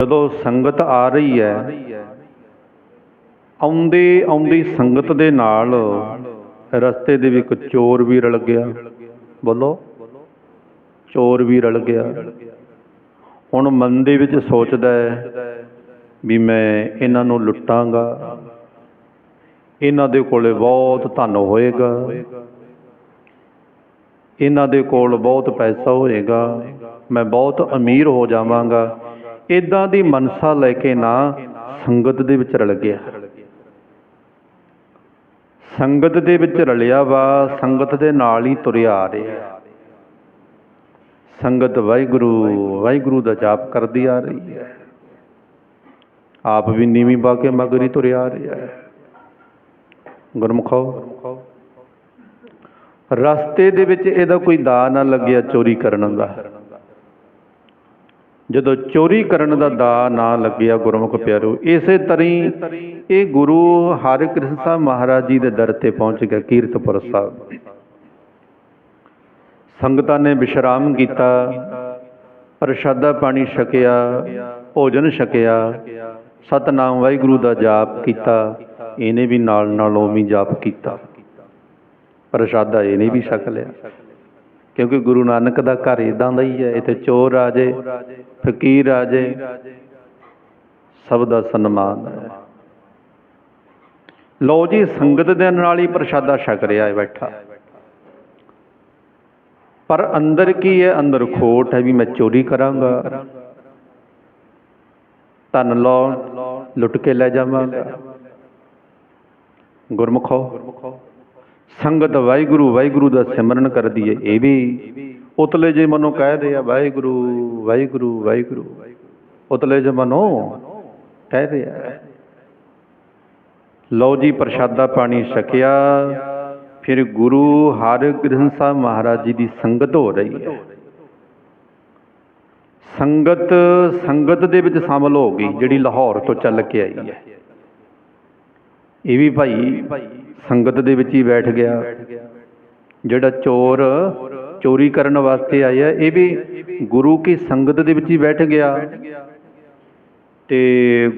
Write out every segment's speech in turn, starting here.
ਜਦੋਂ ਸੰਗਤ ਆ ਰਹੀ ਹੈ, ਆਉਂਦੇ ਆਉਂਦੀ ਸੰਗਤ ਦੇ ਨਾਲ ਰਸਤੇ ਦੇ ਵਿੱਚ ਚੋਰ ਵੀ ਰਲ ਗਿਆ। ਬੋਲੋ। ਚੋਰ ਵੀ ਰਲ ਗਿਆ। ਹੁਣ ਮਨ ਦੇ ਵਿੱਚ ਸੋਚਦਾ ਹੈ ਵੀ ਮੈਂ ਇਹਨਾਂ ਨੂੰ ਲੁੱਟਾਂਗਾ। ਇਹਨਾਂ ਦੇ ਕੋਲੇ ਬਹੁਤ ਧਨ ਹੋਏਗਾ। ਇਹਨਾਂ ਦੇ ਕੋਲ ਬਹੁਤ ਪੈਸਾ ਹੋਏਗਾ। ਮੈਂ ਬਹੁਤ ਅਮੀਰ ਹੋ ਜਾਵਾਂਗਾ। ਇਦਾਂ ਦੀ ਮਨਸਾ ਲੈ ਕੇ ਨਾ ਸੰਗਤ ਦੇ ਵਿੱਚ ਰਲ ਗਿਆ। ਸੰਗਤ ਦੇ ਵਿੱਚ ਰਲਿਆ ਵਾ, ਸੰਗਤ ਦੇ ਨਾਲ ਹੀ ਤੁਰਿਆ ਆ ਰਿਹਾ। ਸੰਗਤ ਵਾਹਿਗੁਰੂ ਵਾਹਿਗੁਰੂ ਦਾ ਜਾਪ ਕਰਦੀ ਆ ਰਹੀ ਹੈ। ਆਪ ਵੀ ਨੀਵੀਂ ਪਾ ਕੇ ਮਗਰੀ ਤੁਰਿਆ ਆ ਰਿਹਾ ਹੈ। ਗੁਰਮੁਖੋ, ਰਸਤੇ ਦੇ ਵਿੱਚ ਇਹਦਾ ਕੋਈ ਦਾ ਨਾ ਲੱਗਿਆ ਚੋਰੀ ਕਰਨ ਦਾ। ਜਦੋਂ ਚੋਰੀ ਕਰਨ ਦਾ ਦਾ ਨਾਂ ਲੱਗਿਆ ਗੁਰਮੁਖ ਪਿਆਰੋ, ਇਸੇ ਤਰੀ ਇਹ ਗੁਰੂ ਹਰਿਕ੍ਰਿਸ਼ਨ ਸਾਹਿਬ ਮਹਾਰਾਜ ਜੀ ਦੇ ਦਰ ਤੇ ਪਹੁੰਚ ਗਿਆ ਕੀਰਤਪੁਰ ਸਾਹਿਬ। ਸੰਗਤਾਂ ਨੇ ਵਿਸ਼ਰਾਮ ਕੀਤਾ, ਪ੍ਰਸ਼ਾਦਾ ਪਾਣੀ ਛਕਿਆ, ਭੋਜਨ ਛਕਿਆ, ਸਤਨਾਮ ਵਾਹਿਗੁਰੂ ਦਾ ਜਾਪ ਕੀਤਾ, ਇਹਨੇ ਵੀ ਨਾਲ ਨਾਲ ਉਵੇਂ ਜਾਪ ਕੀਤਾ। ਪ੍ਰਸ਼ਾਦਾ ਇਹਨੇ ਵੀ ਛਕ ਲਿਆ। ਕਿਉਂਕਿ ਗੁਰੂ ਨਾਨਕ ਦਾ ਘਰ ਇਦਾਂ ਦਾ ਹੀ ਹੈ, ਇੱਥੇ ਚੋਰ ਆ ਜੇ ਫਕੀਰ ਆ ਜੇ ਸਭ ਦਾ ਸਨਮਾਨ ਹੈ। ਲਓ ਜੀ, ਸੰਗਤ ਦੇ ਨਾਲ ਹੀ ਪ੍ਰਸ਼ਾਦਾ ਛਕ ਰਿਹਾ ਹੈ, ਬੈਠਾ। ਪਰ ਅੰਦਰ ਕੀ ਹੈ? ਅੰਦਰ ਖੋਟ ਹੈ ਵੀ ਮੈਂ ਚੋਰੀ ਕਰਾਂਗਾ। ਧਨ ਲਾਉਣ, ਲੁੱਟ ਕੇ ਲੈ ਜਾਵਾਂਗਾ। ਗੁਰਮੁਖੋ ਸੰਗਤ ਵਾਹਿਗੁਰੂ ਵਾਹਿਗੁਰੂ ਦਾ ਸਿਮਰਨ ਕਰਦੀ ਹੈ ਇਹ ਵੀ ਉਤਲੇ ਜੇ ਮਨੋਂ ਕਹਿ ਰਹੇ ਆ, ਵਾਹਿਗੁਰੂ ਵਾਹਿਗੁਰੂ ਵਾਹਿਗੁਰੂ। ਉਤਲੇ ਜੇ ਮਨੋਂ ਕਹਿ ਰਿਹਾ ਲਓ ਜੀ ਪ੍ਰਸ਼ਾਦਾ ਪਾਣੀ ਛਕਿਆ, ਫਿਰ ਗੁਰੂ ਹਰਿਗ੍ਰੰਥ ਸਾਹਿਬ ਮਹਾਰਾਜ ਜੀ ਦੀ ਸੰਗਤ ਹੋ ਰਹੀ ਹੈ। ਸੰਗਤ ਸੰਗਤ ਦੇ ਵਿੱਚ ਸ਼ਾਮਲ ਹੋ ਗਈ, ਜਿਹੜੀ ਲਾਹੌਰ ਤੋਂ ਚੱਲ ਕੇ ਆਈ ਹੈ। ਇਹ ਵੀ ਭਾਈ ਸੰਗਤ ਦੇ ਵਿੱਚ ਹੀ ਬੈਠ ਗਿਆ। ਜਿਹੜਾ ਚੋਰ ਚੋਰੀ ਕਰਨ ਵਾਸਤੇ ਆਇਆ, ਇਹ ਵੀ ਗੁਰੂ ਕੀ ਸੰਗਤ ਦੇ ਵਿੱਚ ਹੀ ਬੈਠ ਗਿਆ। ਤੇ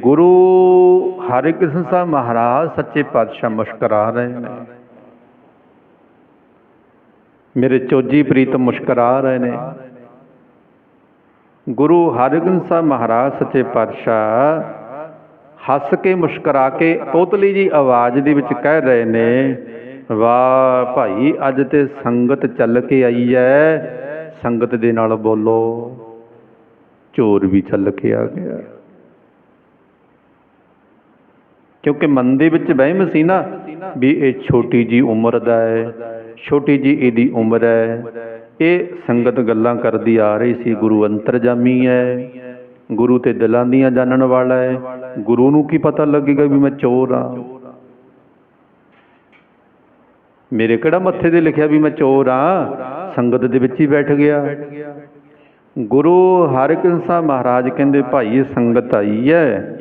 ਗੁਰੂ ਹਰਿਕ੍ਰਿਸ਼ਨ ਸਾਹਿਬ ਮਹਾਰਾਜ ਸੱਚੇ ਪਾਤਸ਼ਾਹ ਮੁਸਕਰਾ ਰਹੇ ਨੇ। ਮੇਰੇ ਚੋਜੀ ਪ੍ਰੀਤ ਮੁਸਕਰਾ ਰਹੇ ਨੇ। ਗੁਰੂ ਹਰਿਗੋਬਿੰਦ ਸਾਹਿਬ ਮਹਾਰਾਜ ਸੱਚੇ ਪਾਤਸ਼ਾਹ ਹੱਸ ਕੇ ਮੁਸਕਰਾ ਕੇ ਤੋਤਲੀ ਜੀ ਆਵਾਜ਼ ਦੇ ਵਿੱਚ ਕਹਿ ਰਹੇ ਨੇ, ਵਾਹ ਭਾਈ, ਅੱਜ ਤੇ ਸੰਗਤ ਚੱਲ ਕੇ ਆਈ ਹੈ ਸੰਗਤ ਦੇ ਨਾਲ ਬੋਲੋ। ਚੋਰ ਵੀ ਚੱਲ ਕੇ ਆ ਗਿਆ। ਕਿਉਂਕਿ ਮਨ ਦੇ ਵਿੱਚ ਵਹਿਮ ਸੀ ਨਾ ਵੀ ਇਹ ਛੋਟੀ ਜੀ ਉਮਰ ਦਾ ਹੈ ਛੋਟੀ ਜੀ ਇਹਦੀ ਉਮਰ ਹੈ ਇਹ ਸੰਗਤ ਗੱਲਾਂ ਕਰਦੀ ਆ ਰਹੀ ਸੀ ਗੁਰੂ ਅੰਤਰਜਾਮੀ ਹੈ ਗੁਰੂ ਤੇ ਦਿਲਾਂ ਦੀਆਂ ਜਾਣਨ ਵਾਲਾ ਹੈ। ਗੁਰੂ ਨੂੰ ਕੀ ਪਤਾ ਲੱਗੇਗਾ ਵੀ ਮੈਂ ਚੋਰ ਆ ਮੇਰੇ ਕਿਹੜਾ ਮੱਥੇ ਤੇ ਲਿਖਿਆ ਵੀ ਮੈਂ ਚੋਰ ਆ ਸੰਗਤ ਦੇ ਵਿੱਚ ਹੀ ਬੈਠ ਗਿਆ। ਗੁਰੂ ਹਰਿਕ੍ਰਿਸ਼ਨ ਸਾਹਿਬ ਮਹਾਰਾਜ ਕਹਿੰਦੇ, ਭਾਈ ਇਹ ਸੰਗਤ ਆਈ ਹੈ।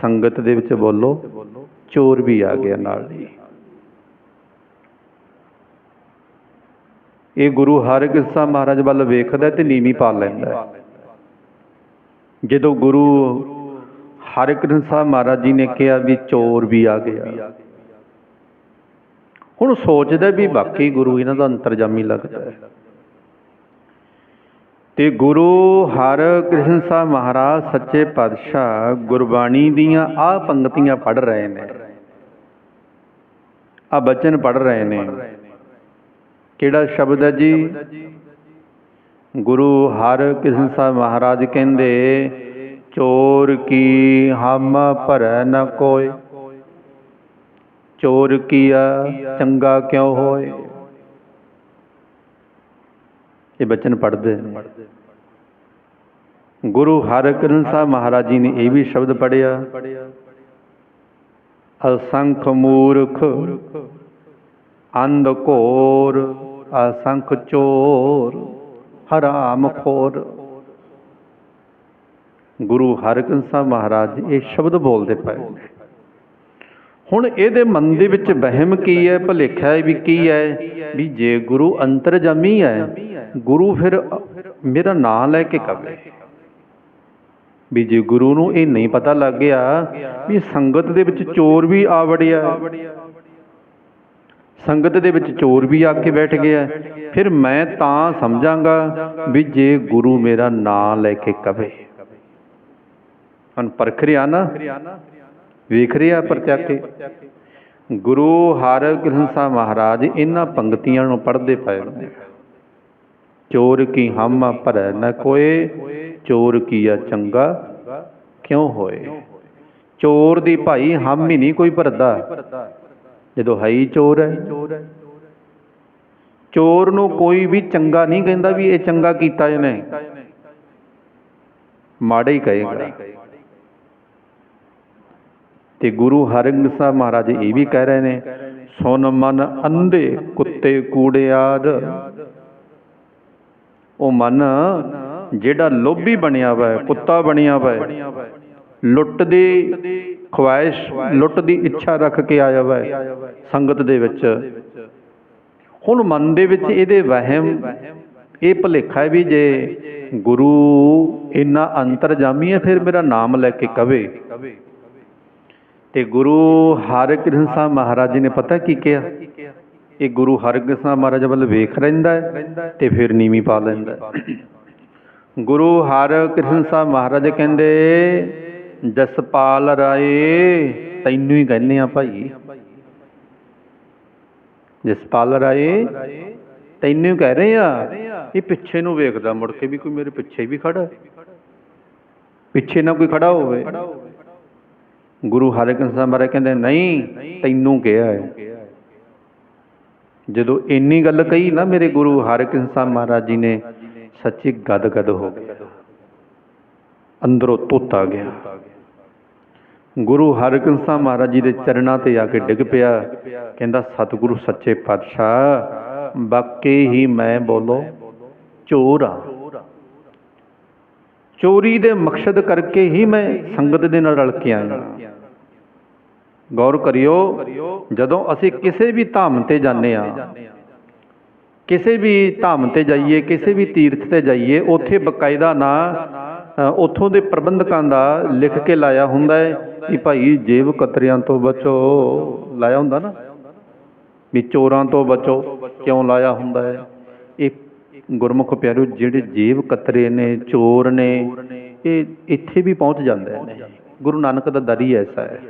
ਸੰਗਤ ਦੇ ਵਿੱਚ ਬੋਲੋ, ਚੋਰ ਵੀ ਆ ਗਿਆ ਨਾਲ ਹੀ। ਇਹ ਗੁਰੂ ਹਰਿਕ੍ਰਿਸ਼ਨ ਸਾਹਿਬ ਮਹਾਰਾਜ ਵੱਲ ਵੇਖਦਾ ਤੇ ਨੀਵੀਂ ਪਾ ਲੈਂਦਾ ਜਦੋਂ ਗੁਰੂ ਹਰਿਕ੍ਰਿਸ਼ਨ ਸਾਹਿਬ ਮਹਾਰਾਜ ਜੀ ਨੇ ਕਿਹਾ ਵੀ ਚੋਰ ਵੀ ਆ ਗਿਆ। ਹੁਣ ਸੋਚਦਾ ਵੀ ਬਾਕੀ ਗੁਰੂ ਇਹਨਾਂ ਦਾ ਅੰਤਰਜਾਮੀ ਲੱਗਦਾ ਹੈ। ਤੇ ਗੁਰੂ ਹਰਿਕ੍ਰਿਸ਼ਨ ਸਾਹਿਬ ਮਹਾਰਾਜ ਸੱਚੇ ਪਾਤਸ਼ਾਹ ਗੁਰਬਾਣੀ ਦੀਆਂ ਆਹ ਪੰਕਤੀਆਂ ਪੜ ਰਹੇ ਨੇ। ਆ ਬਚਨ ਪੜ ਰਹੇ ਨੇ। ਕਿਹੜਾ ਸ਼ਬਦ ਹੈ ਜੀ? ਗੁਰੂ ਹਰਿਕ੍ਰਿਸ਼ਨ ਸਾਹਿਬ ਮਹਾਰਾਜ ਕਹਿੰਦੇ, ਚੋਰ ਕੀ ਹਮ ਭਰੈ ਨ ਕੋਇ? ਚੋਰ ਕੀਆ ਚੰਗਾ ਕਿਉ ਹੋਏ ਇਹ ਬਚਨ ਪੜਦੇ ਗੁਰੂ ਹਰਕ੍ਰਿਸ਼ਨ ਸਾਹਿਬ ਮਹਾਰਾਜ ਜੀ ਨੇ ਇਹ ਵੀ ਸ਼ਬਦ ਪੜਿਆ ਅਸੰਖ ਮੂਰਖ, ਅੰਧ ਘੋਰ, ਅਸੰਖ ਚੋਰ। ਹਰਾਮ ਖੋਰ। ਗੁਰੂ ਹਰਿਕ੍ਰਿਸ਼ਨ ਸਾਹਿਬ ਮਹਾਰਾਜ, ਇਹ ਸ਼ਬਦ ਬੋਲਦੇ ਪਏ ਹੁਣ ਇਹਦੇ ਮਨ ਦੇ ਵਿੱਚ ਵਹਿਮ ਕੀ ਹੈ, ਭੁਲੇਖਾ ਹੈ ਵੀ ਕੀ ਹੈ? ਵੀ ਜੇ ਗੁਰੂ ਅੰਤਰਜਾਮੀ ਹੈ, ਗੁਰੂ ਫਿਰ ਮੇਰਾ ਨਾਂ ਲੈ ਕੇ ਕਵੇ ਵੀ ਜੇ ਗੁਰੂ ਨੂੰ ਇਹ ਨਹੀਂ ਪਤਾ ਲੱਗ ਗਿਆ, ਵੀ ਸੰਗਤ ਦੇ ਵਿੱਚ ਚੋਰ ਵੀ ਆ ਵੜਿਆ। ਸੰਗਤ ਦੇ ਵਿੱਚ ਚੋਰ ਵੀ ਆ ਕੇ ਬੈਠ ਗਿਆ। ਫਿਰ ਮੈਂ ਤਾਂ ਸਮਝਾਂਗਾ ਵੀ ਜੇ ਗੁਰੂ ਮੇਰਾ ਨਾਂ ਲੈ ਕੇ ਕਵੇ। ਹਨ ਪਰਖ ਰਿਆ ਨਾ? ਵੇਖ ਰਿਹਾ ਪਰਚਾ ਗੁਰੂ ਹਰਿਕ੍ਰਿਸ਼ਨ ਸਾਹਿਬ ਮਹਾਰਾਜ ਇਹਨਾਂ ਪੰਕਤੀਆਂ ਨੂੰ ਪੜ੍ਹਦੇ ਪਏ ਨੇ। ਚੋਰ ਕੀ ਹਮ ਭਰੈ ਨ ਕੋਏ, ਚੋਰ ਕੀਆ ਚੰਗਾ ਕਿਉਂ ਹੋਏ? ਚੋਰ ਦੀ ਭਾਈ ਹਮ ਹੀ ਨਹੀਂ ਕੋਈ ਭਰਦਾ। ਜਦੋਂ ਹੈ ਹੀ ਚੋਰ ਹੈ। ਚੋਰ ਨੂੰ ਕੋਈ ਵੀ ਚੰਗਾ ਨਹੀਂ ਕਹਿੰਦਾ ਵੀ ਇਹ ਚੰਗਾ ਕੀਤਾ ਇਹਨੇ। ਮਾੜਾ ਹੀ ਕਹੇਗਾ ਤੇ ਗੁਰੂ ਹਰਿਗੋਬਿੰਦ ਸਾਹਿਬ ਮਹਾਰਾਜ ਇਹ ਵੀ ਕਹਿ ਰਹੇ ਨੇ ਸੁਨ ਮਨ ਅੰਧੇ ਕੁੱਤੇ ਕੂੜਿਆਰ ਉਹ ਮਨ ਜਿਹੜਾ ਲੋਭੀ ਬਣਿਆ ਵਾ ਕੁੱਤਾ ਬਣਿਆ ਵਾ ਲੁੱਟ ਦੀ ਖਵਾਇਸ਼ ਲੁੱਟ ਦੀ ਇੱਛਾ ਰੱਖ ਕੇ ਆਇਆ ਵਾ ਸੰਗਤ ਦੇ ਵਿੱਚ। ਹੁਣ ਮਨ ਦੇ ਵਿੱਚ ਇਹਦੇ ਵਹਿਮ, ਇਹ ਭੁਲੇਖਾ ਹੈ ਵੀ ਜੇ ਗੁਰੂ ਇੰਨਾ ਅੰਤਰਜਾਮੀ ਹੈ ਫਿਰ ਮੇਰਾ ਨਾਮ ਲੈ ਕੇ ਕਵੇ। ਤੇ ਗੁਰੂ ਹਰਿਕ੍ਰਿਸ਼ਨ ਸਾਹਿਬ ਮਹਾਰਾਜ ਜੀ ਨੇ ਪਤਾ ਕੀ ਕਿਹਾ? ਇਹ ਗੁਰੂ ਹਰਿਕ੍ਰਿਸ਼ਨ ਸਾਹਿਬ ਮਹਾਰਾਜ ਵੱਲ ਵੇਖ ਰਹਿੰਦਾ ਹੈ ਤੇ ਫਿਰ ਨੀਵੀਂ ਪਾ ਲੈਂਦਾ ਹੈ। ਗੁਰੂ ਹਰਿਕ੍ਰਿਸ਼ਨ ਸਾਹਿਬ ਮਹਾਰਾਜ ਕਹਿੰਦੇ ਜਸਪਾਲ ਰਾਏ, ਤੈਨੂੰ ਹੀ ਕਹਿੰਦੇ ਆ ਭਾਈ। ਜਸਪਾਲ ਰਾਏ, ਤੈਨੂੰ ਕਹਿ ਰਹੇ ਆ ਇਹ ਪਿੱਛੇ ਨੂੰ ਵੇਖਦਾ, ਮੁੜ ਕੇ ਵੀ ਕੋਈ ਮੇਰੇ ਪਿੱਛੇ ਵੀ ਖੜਾ। ਪਿੱਛੇ ਨਾ ਕੋਈ ਖੜਾ ਹੋਵੇ। ਗੁਰੂ ਹਰਿਕ੍ਰਿਸ਼ਨ ਸਾਹਿਬ ਮਹਾਰਾਜ ਕਹਿੰਦੇ, ਨਹੀਂ, ਤੈਨੂੰ ਕਿਹਾ ਹੈ। ਜਦੋਂ ਇੰਨੀ ਗੱਲ ਕਹੀ ਨਾ ਮੇਰੇ ਗੁਰੂ ਹਰਿਕ੍ਰਿਸ਼ਨ ਸਾਹਿਬ ਮਹਾਰਾਜ ਜੀ ਨੇ, ਸੱਚੀ ਗਦ ਗਦ ਹੋ ਗਏ ਅੰਦਰੋਂ ਧੋਤਾ ਗਿਆ। ਗੁਰੂ ਹਰਿਕ੍ਰਿਸ਼ਨ ਸਾਹਿਬ ਮਹਾਰਾਜ ਜੀ ਦੇ ਚਰਨਾਂ ਤੇ ਆ ਕੇ ਡਿੱਗ ਪਿਆ। ਕਹਿੰਦਾ, ਸਤਿਗੁਰੂ ਸੱਚੇ ਪਾਤਸ਼ਾਹ ਬਾਕੀ ਹੀ ਮੈਂ ਬੋਲੋ, ਚੋਰ ਆ। ਚੋਰੀ ਦੇ ਮਕਸਦ ਕਰਕੇ ਹੀ ਮੈਂ ਸੰਗਤ ਦੇ ਨਾਲ ਰਲ ਕੇ ਆਇਆ ਗੌਰ ਕਰਿਓ, ਜਦੋਂ ਅਸੀਂ ਕਿਸੇ ਵੀ ਧਾਮ ਤੇ ਜਾਂਦੇ ਆ ਕਿਸੇ ਵੀ ਧਾਮ ਤੇ ਜਾਈਏ, ਕਿਸੇ ਵੀ ਤੀਰਥ ਤੇ ਜਾਈਏ, ਉੱਥੇ ਬਕਾਇਦਾ ਨਾ ਉੱਥੋਂ ਦੇ ਪ੍ਰਬੰਧਕਾਂ ਦਾ ਲਿਖ ਕੇ ਲਾਇਆ ਹੁੰਦਾ ਹੈ ਕਿ ਭਾਈ ਜੇਬ ਕਤਰਿਆਂ ਤੋਂ ਬਚੋ। ਲਾਇਆ ਹੁੰਦਾ ਨਾ? ਵੀ ਚੋਰਾਂ ਤੋਂ ਬਚੋ। ਕਿਉਂ ਲਾਇਆ ਹੁੰਦਾ ਹੈ? ਇਹ ਗੁਰਮੁਖ ਪਿਆਰੋ ਜਿਹੜੇ ਜੇਬ ਕਤਰੇ ਨੇ, ਚੋਰ ਨੇ, ਇਹ ਇੱਥੇ ਵੀ ਪਹੁੰਚ ਜਾਂਦੇ ਨੇ ਗੁਰੂ ਨਾਨਕ ਦਾ ਦਰ ਹੀ ਐਸਾ ਹੈ।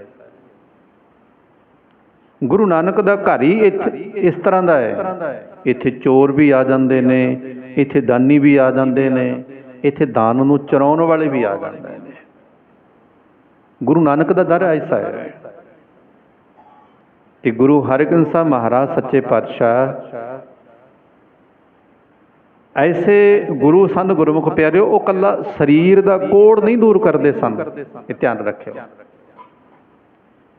ਗੁਰੂ ਨਾਨਕ ਦਾ ਘਰ ਹੀ ਇੱਥੇ ਇਸ ਤਰ੍ਹਾਂ ਦਾ ਹੈ। ਇੱਥੇ ਚੋਰ ਵੀ ਆ ਜਾਂਦੇ ਨੇ, ਇੱਥੇ ਦਾਨੀ ਵੀ ਆ ਜਾਂਦੇ ਨੇ ਇੱਥੇ ਦਾਨ ਨੂੰ ਚਰਾਉਣ ਵਾਲੇ ਵੀ ਆ ਜਾਂਦੇ ਨੇ। ਗੁਰੂ ਨਾਨਕ ਦਾ ਦਰ ਐਸਾ ਹੈ ਕਿ ਗੁਰੂ ਹਰਿਗੋਬਿੰਦ ਸਾਹਿਬ ਮਹਾਰਾਜ ਸੱਚੇ ਪਾਤਸ਼ਾਹ ਐਸੇ ਗੁਰੂ ਸੰਤ ਗੁਰਮੁਖ ਪਿਆਰਿਓ, ਉਹ ਕੱਲਾ ਸਰੀਰ ਦਾ ਕੋੜ ਨਹੀਂ ਦੂਰ ਕਰਦੇ ਸਨ। ਇਹ ਧਿਆਨ ਰੱਖਿਓ।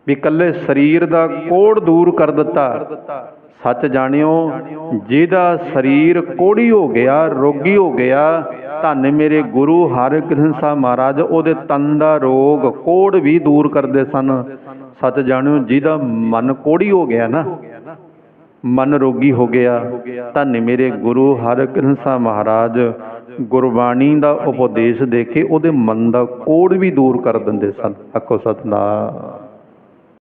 ਵੀ ਕੱਲੇ ਸਰੀਰ ਦਾ ਕੋੜ ਦੂਰ ਕਰ ਦਿੱਤਾ। ਸੱਚ ਜਾਣਿਓ, ਜਿਹਦਾ ਸਰੀਰ ਕੋੜੀ ਹੋ ਗਿਆ, ਰੋਗੀ ਹੋ ਗਿਆ, ਧੰਨ ਮੇਰੇ ਗੁਰੂ ਹਰਿਕ੍ਰਿਸ਼ਨ ਸਾਹਿਬ ਮਹਾਰਾਜ, ਉਹਦੇ ਤਨ ਦਾ ਰੋਗ, ਕੋੜ ਵੀ ਦੂਰ ਕਰਦੇ ਸਨ। ਸੱਚ ਜਾਣਿਓ, ਜਿਹਦਾ ਮਨ ਕੋੜੀ ਹੋ ਗਿਆ ਨਾ, ਮਨ ਰੋਗੀ ਹੋ ਗਿਆ, ਧੰਨ ਮੇਰੇ ਗੁਰੂ ਹਰਿਕ੍ਰਿਸ਼ਨ ਸਾਹਿਬ ਮਹਾਰਾਜ, ਗੁਰਬਾਣੀ ਦਾ ਉਪਦੇਸ਼ ਦੇ ਕੇ ਉਹਦੇ ਮਨ ਦਾ ਕੋੜ ਵੀ ਦੂਰ ਕਰ ਦਿੰਦੇ ਸਨ। ਆਖੋ ਸਤਨਾਮ।